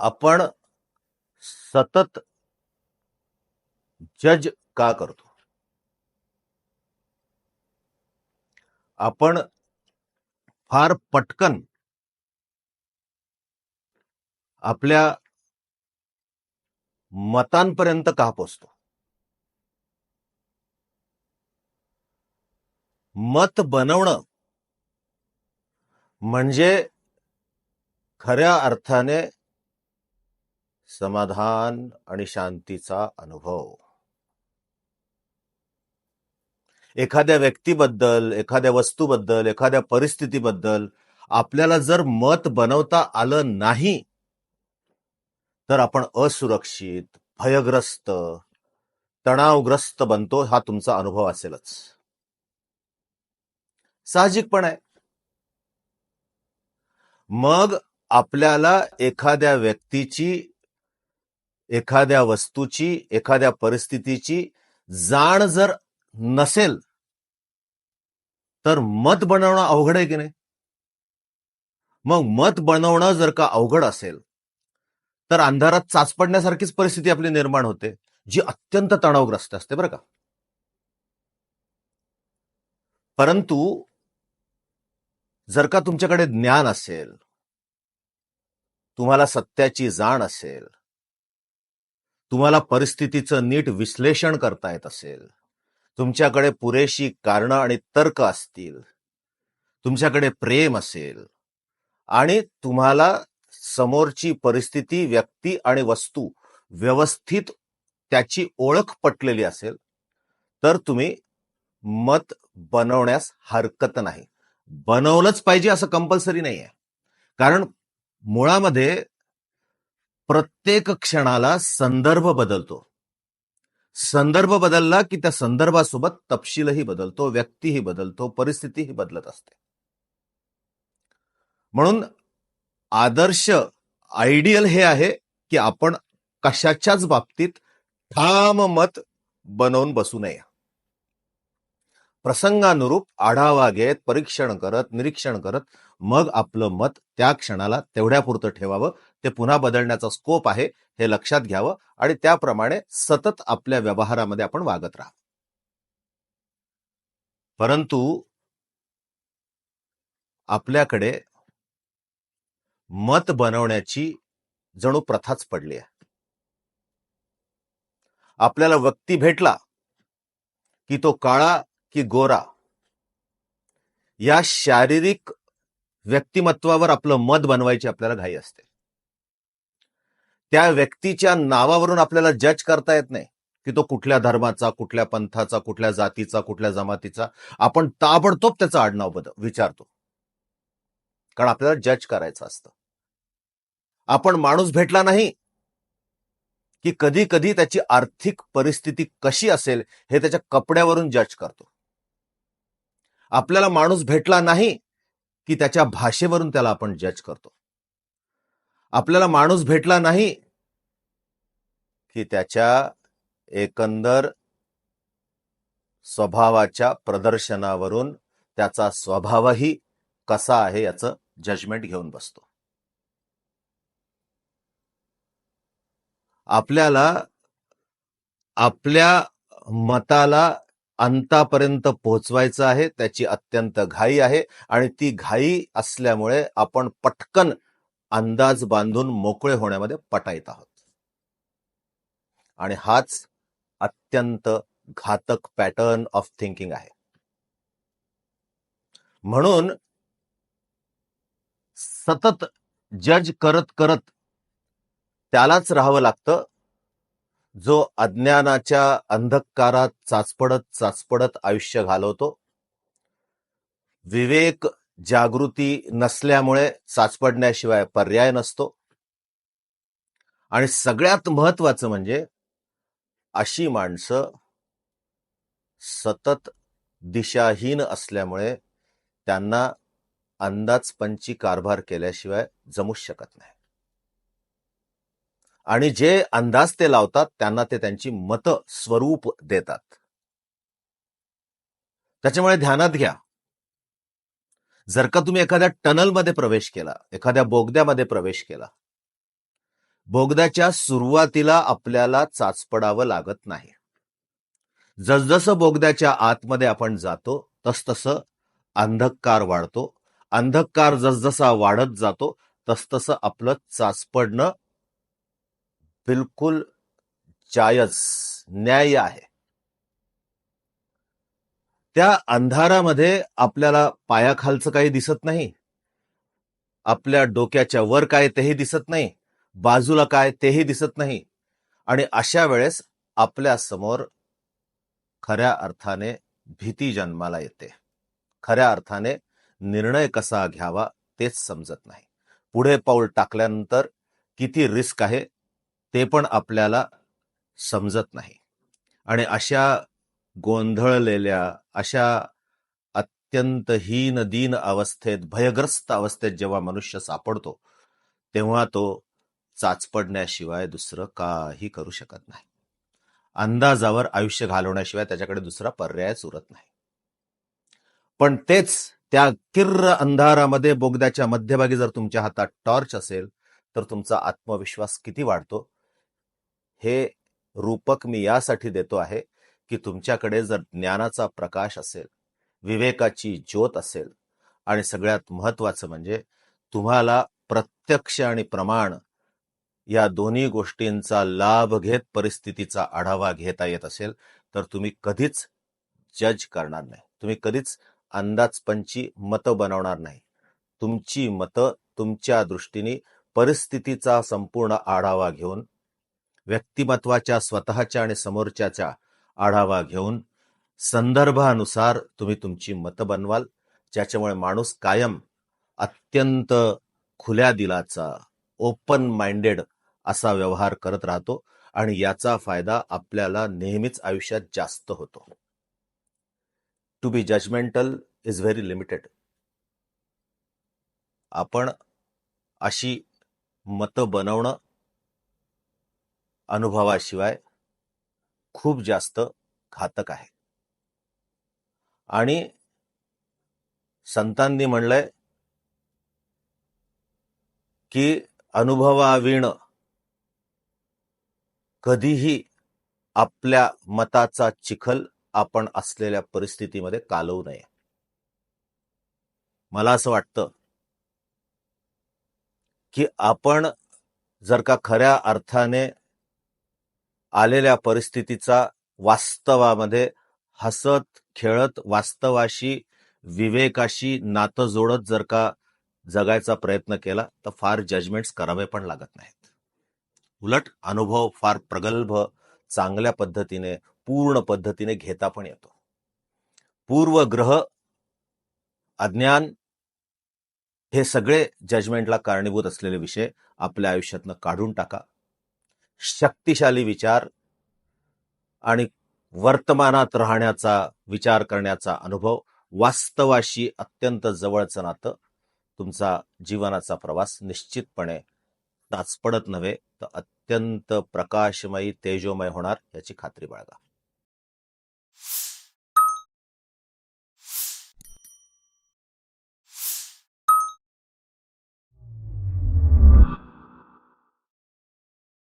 आपण सतत जज का करतो? आपण फार पटकन आपल्या मतांपर्यंत का पोचतो? मत बनवणं म्हणजे खऱ्या अर्थाने समाधान आणि शांतीचा अनुभव. एखाद्या व्यक्तीबद्दल एखाद्या वस्तूबद्दल एखाद्या परिस्थितीबद्दल आपल्याला जर मत बनवता आलं नाही तर आपण असुरक्षित भयग्रस्त तणावग्रस्त बनतो हा तुमचा अनुभव असेलच. साहजिक पण आहे. मग आपल्याला एखाद्या व्यक्तीची एखाद्या वस्तूची एखाद्या परिस्थितीची जाण जर नसेल तर मत बनवणं अवघड आहे की नाही? मग मत बनवणं जर का अवघड असेल तर अंधारात चाच पडण्यासारखीच परिस्थिती आपली निर्माण होते जी अत्यंत तणावग्रस्त असते बरं का? परंतु जर का तुमच्याकडे ज्ञान असेल तुम्हाला सत्याची जाण असेल तुम्हाला परिस्थितीचं नीट विश्लेषण करता येत असेल. तुमच्याकडे पुरेशी कारणं आणि तर्क असतील. तुमच्याकडे प्रेम असेल. आणि तुम्हाला समोरची परिस्थिती व्यक्ती आणि वस्तू व्यवस्थित त्याची ओळख पटलेली असेल तर तुम्ही मत बनवण्यास हरकत नाही. बनवलंच पाहिजे असं कंपल्सरी नाही आहे कारण मुळामध्ये प्रत्येक क्षणाला संदर्भ बदलतो. संदर्भ बदलला की त्या संदर्भासोबत तपशीलही बदलतो व्यक्तीही बदलतो परिस्थितीही बदलत असते. म्हणून आदर्श आयडियल हे आहे की आपण कशाच्याच बाबतीत ठाम मत बनवून बसू नये. प्रसंगानुरूप आढावा घेत परीक्षण करत निरीक्षण करत मग आपलं मत त्या क्षणाला तेवढ्यापुरतं ठेवावं. ते पुन्हा बदलण्याचा स्कोप आहे हे लक्षात घ्यावं आणि त्याप्रमाणे सतत आपल्या व्यवहारामध्ये आपण वागत राहा परंतु आपल्याकडे मत बनवण्याची जणू प्रथाच पडली आहे. आपल्याला व्यक्ती भेटला की तो काळा की गोरा. या शारीरिक व्यक्तिमत्वावर आपलं मत बनवायची आपल्याला घाई असते. त्या व्यक्तीच्या नावावरून आपल्याला जज करता येत नाही की तो कुठल्या धर्माचा कुठल्या पंथाचा कुठल्या जातीचा कुठल्या जमातीचा. आपण ताबडतोब त्याचं आडनाव बद विचारतो. कारण आपल्याला जज करायचं असतं. आपण माणूस भेटला नाही की कधी कधी त्याची आर्थिक परिस्थिती कशी असेल हे त्याच्या कपड्यावरून जज करतो. आपल्याला माणूस भेटला नाही की त्याच्या भाषेवरून त्याला आपण जज करतो. आपल्याला माणूस भेटला नाही की त्याच्या एकंदर स्वभावाच्या प्रदर्शनावरून त्याचा स्वभावही कसा आहे याचं जजमेंट घेऊन बसतो. आपल्याला आपल्या मताला अंतापर्यंत पोहोचवायचं आहे त्याची अत्यंत घाई आहे आणि ती घाई असल्यामुळे आपण पटकन अंदाज बांधून मोकळे होण्यामध्ये पटायत आहोत. आणि हाच अत्यंत घातक पॅटर्न ऑफ थिंकिंग आहे. म्हणून सतत जज करत करत त्यालाच राहावं लागतं जो अज्ञानाच्या अंधकारात चाचपडत चाचपडत आयुष्य घालवतो. विवेक जागृती नसल्यामुळे चाचपडण्याशिवाय पर्याय नसतो. आणि सगळ्यात महत्वाचं म्हणजे अशी माणसं सतत दिशाहीन असल्यामुळे त्यांना अंदाजपंची कारभार केल्याशिवाय जमूच शकत नाही. आणि जे अंदाज ते लावतात त्यांना ते त्यांची मत स्वरूप देतात. त्याच्यामुळे ध्यानात घ्या. जर का तुम्ही एखाद्या टनलमध्ये प्रवेश केला एखाद्या बोगद्यामध्ये प्रवेश केला बोगद्याच्या सुरुवातीला आपल्याला चाचपडावं लागत नाही. जसजसं बोगद्याच्या आतमध्ये आपण जातो तसतसं अंधकार वाढतो. अंधकार जसजसा वाढत जातो तसतसं आपलं चाचपडणं बिलकुल जायज न्याय आहे. त्या अंधारामध्ये आपल्याला पायाखालचं काही दिसत नाही. आपल्या डोक्याच्या वर काय तेही दिसत नाही. बाजूला काय तेही दिसत नाही. आणि अशा वेळेस आपल्यासमोर खऱ्या अर्थाने भीती जन्माला येते. खऱ्या अर्थाने निर्णय कसा घ्यावा तेच समजत नाही. पुढे पाऊल टाकल्यानंतर किती रिस्क आहे ते पण आपल्याला समजत नाही. आणि अशा गोंधळलेल्या अशा अत्यंत हीन दीन अवस्थेत भयग्रस्त अवस्थेत जेव्हा मनुष्य सापडतो तेव्हा तो चाचपडण्याशिवाय दुसरं काही करू शकत नाही. अंदाजावर आयुष्य घालवण्याशिवाय त्याच्याकडे दुसरा पर्यायच उरत नाही. पण तेच त्या किर्र अंधारामध्ये बोगद्याच्या मध्यभागी जर तुमच्या हातात टॉर्च असेल तर तुमचा आत्मविश्वास किती वाढतो? हे रूपक मी यासाठी देतो आहे की तुमच्याकडे जर ज्ञानाचा प्रकाश असेल विवेकाची ज्योत असेल आणि सगळ्यात महत्वाचं म्हणजे तुम्हाला प्रत्यक्ष आणि प्रमाण या दोन्ही गोष्टींचा लाभ घेत परिस्थितीचा आढावा घेता येत असेल तर तुम्ही कधीच जज करणार नाही. तुम्ही कधीच अंदाजपंची मतं बनवणार नाही. तुमची मतं तुमच्या दृष्टीने परिस्थितीचा संपूर्ण आढावा घेऊन व्यक्तिमत्वाच्या स्वतःच्या आणि समोरच्याच्या आढावा घेऊन संदर्भानुसार तुम्ही तुमची मतं बनवाल ज्याच्यामुळे माणूस कायम अत्यंत खुल्या दिलाचा ओपन माइंडेड असा व्यवहार करत राहतो आणि याचा फायदा आपल्याला नेहमीच आयुष्यात जास्त होतो. To be judgemental is very limited आपण अशी मतं बनवणं अनुभवाशिवाय खूप जास्त घातक आहे. आणि संतांनी म्हणलंय की अनुभवाविण कधीही आपल्या मताचा चिखल आपण असलेल्या परिस्थितीमध्ये कालवू नये. मला असं वाटतं की आपण जर का खऱ्या अर्थाने आलेल्या परिस्थितीचा वास्तवामध्ये हसत खेळत वास्तवाशी विवेकाशी नातं जोडत जर का जगायचा प्रयत्न केला तर फार जजमेंट्स करावे पण लागत नाहीत. उलट अनुभव फार प्रगल्भ चांगल्या पद्धतीने पूर्ण पद्धतीने घेता पण येतो. पूर्वग्रह अज्ञान हे सगळे जजमेंटला कारणीभूत असलेले विषय आपल्या आयुष्यातनं काढून टाका. शक्तिशाली विचार आणि वर्तमानात राहण्याचा विचार करण्याचा अनुभव वास्तवाशी अत्यंत जवळचं नातं तुमचा जीवनाचा प्रवास निश्चितपणे ताचपडत नव्हे तर अत्यंत प्रकाशमयी तेजोमय होणार याची खात्री बाळगा.